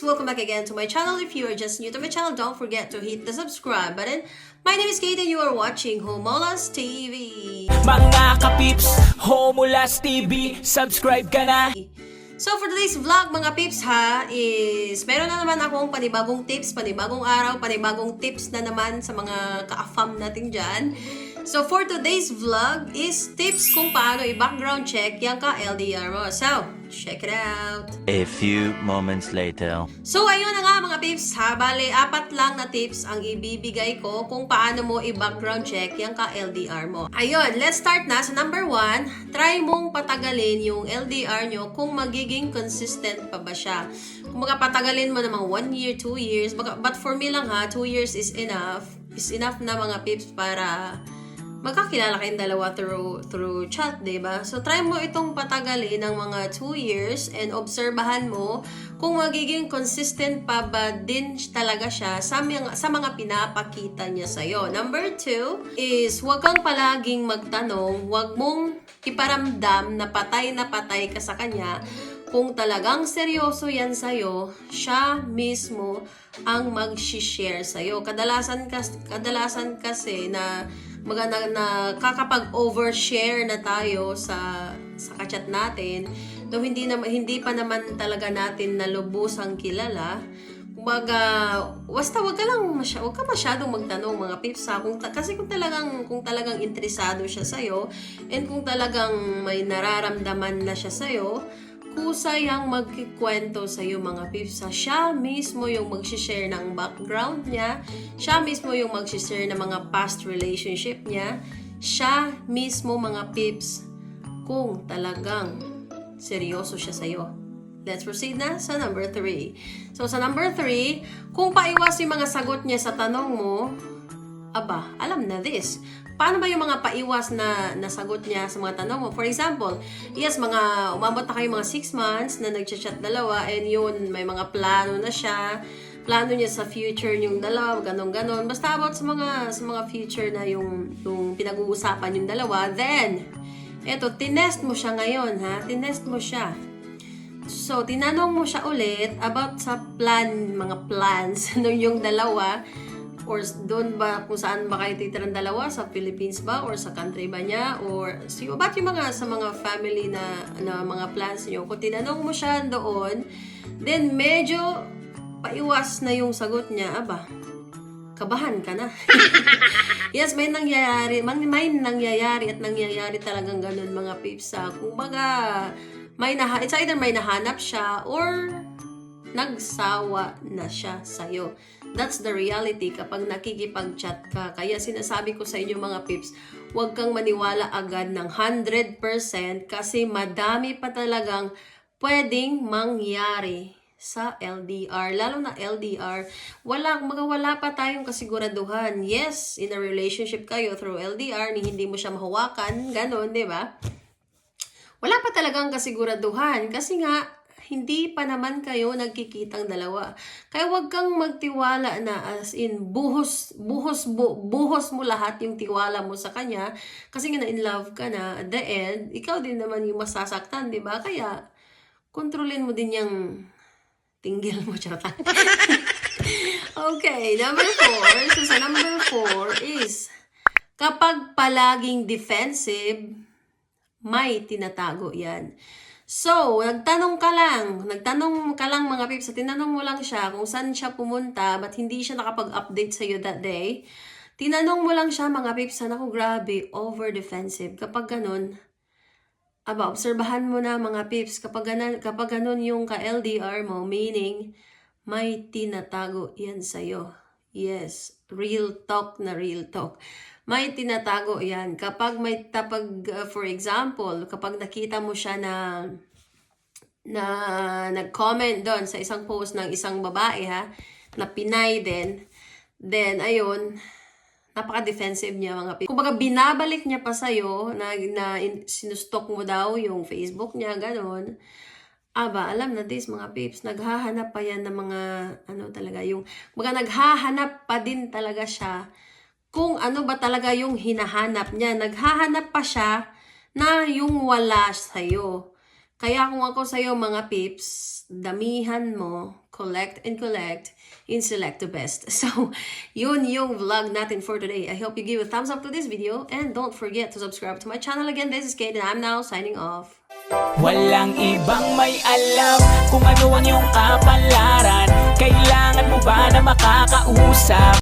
peeps! Welcome back again to my channel. If you are just new to my channel, don't forget to hit the subscribe button. My name is Kate and you are watching Homolas TV. Mga kapips, Homulas TV, subscribe ka na! So for today's vlog mga peeps ha, is meron na naman akong panibagong tips, panibagong araw, panibagong tips na naman sa mga ka-afam natin dyan. So for today's vlog is tips kung paano i-background check yung ka-LDR mo. So, check it out! A few moments later. So, ayun na nga mga peeps ha. Bale, apat lang na tips ang ibibigay ko kung paano mo i-background check yung ka-LDR mo. Ayun, let's start na. Sa number one, try mong patagalin yung LDR nyo kung magiging consistent pa ba siya. Kung patagalin mo namang 1 year, 2 years, but for me lang ha, 2 years is enough. Is enough na mga peeps para magkakilala kayong dalawa through through chat, 'di ba? So try mo itong patagalin ng mga 2 years and obserbahan mo kung magiging consistent pa ba din talaga siya sa mga, sa mga pinapakita niya sa Number 2 is huwag kang palaging magtanong, huwag mong iparamdam na patay na patay ka sa kanya kung talagang seryoso yan sa'yo, siya mismo ang mag-share sa'yo. Kadalasan, kas, kadalasan kasi na mga na, kakapag-overshare na tayo sa sa kachat natin, though hindi na, hindi pa naman talaga natin nalubusang kilala, Kumbaga, basta wag ka lang masya, wag ka masyadong magtanong mga pips ha. Kung kasi kung talagang kung talagang interesado siya sa and kung talagang may nararamdaman na siya sa kusay ang magkikwento sa iyo mga pips ha. Siya mismo yung mag-share ng background niya. Siya mismo yung mag-share ng mga past relationship niya. Siya mismo mga pips kung talagang seryoso siya sa iyo. Let's proceed na sa number 3. So, sa number 3, kung paiwas yung mga sagot niya sa tanong mo, aba, alam na this. Paano ba yung mga paiwas na nasagot niya sa mga tanong mo? For example, yes, mga umabot na kayo mga 6 months na nagchat-chat dalawa and yun, may mga plano na siya. Plano niya sa future yung dalawa, ganon-ganon. Basta about sa mga sa mga future na yung, yung pinag-uusapan yung dalawa. Then, eto, tinest mo siya ngayon, ha? Tinest mo siya. So, tinanong mo siya ulit about sa plan, mga plans nung yung dalawa or doon ba kung saan ba kayo titirang dalawa sa Philippines ba or sa country ba niya or so, about yung mga sa mga family na, na mga plans niyo kung tinanong mo siya doon then medyo paiwas na yung sagot niya aba kabahan ka na. yes, may nangyayari, may, may nangyayari at nangyayari talagang ganun mga pips. Ah. Kumbaga, may naha, it's either may nahanap siya or nagsawa na siya sa'yo. That's the reality kapag nakikipag-chat ka. Kaya sinasabi ko sa inyo mga pips, huwag kang maniwala agad ng 100% kasi madami pa talagang pwedeng mangyari sa LDR, lalo na LDR, wala, magawala pa tayong kasiguraduhan. Yes, in a relationship kayo through LDR, ni hindi mo siya mahawakan, ganon, di ba? Wala pa talagang kasiguraduhan kasi nga, hindi pa naman kayo nagkikitang dalawa. Kaya wag kang magtiwala na as in buhos buhos bu, buhos mo lahat yung tiwala mo sa kanya kasi nga in love ka na at the end, ikaw din naman yung masasaktan, 'di ba? Kaya kontrolin mo din yung tinggil mo charot. okay, number four. So sa number four is kapag palaging defensive, may tinatago yan. So, nagtanong ka lang, nagtanong ka lang mga pips, tinanong mo lang siya kung saan siya pumunta, but hindi siya nakapag-update sa'yo that day. Tinanong mo lang siya mga pips, sana ko grabe, over-defensive. Kapag ganun, aba, obserbahan mo na mga pips, kapag ganun, kapag ganun yung ka-LDR mo, meaning, may tinatago yan sa'yo. Yes, real talk na real talk may tinatago yan. Kapag may tapag, uh, for example, kapag nakita mo siya na na nag-comment doon sa isang post ng isang babae ha, na Pinay din, then ayun, napaka-defensive niya mga pi. Kumbaga binabalik niya pa sa'yo na, na in, sinustok mo daw yung Facebook niya, ganon. Aba, alam na this mga pips, naghahanap pa yan ng mga, ano talaga, yung, mga naghahanap pa din talaga siya kung ano ba talaga yung hinahanap niya. Naghahanap pa siya na yung wala sa'yo. Kaya kung ako sa'yo mga pips, damihan mo, collect and collect, and select the best. So, yun yung vlog natin for today. I hope you give a thumbs up to this video and don't forget to subscribe to my channel again. This is Kate and I'm now signing off. Walang ibang may alam kung ano ang iyong kapalaran Kailangan mo ba na makakausap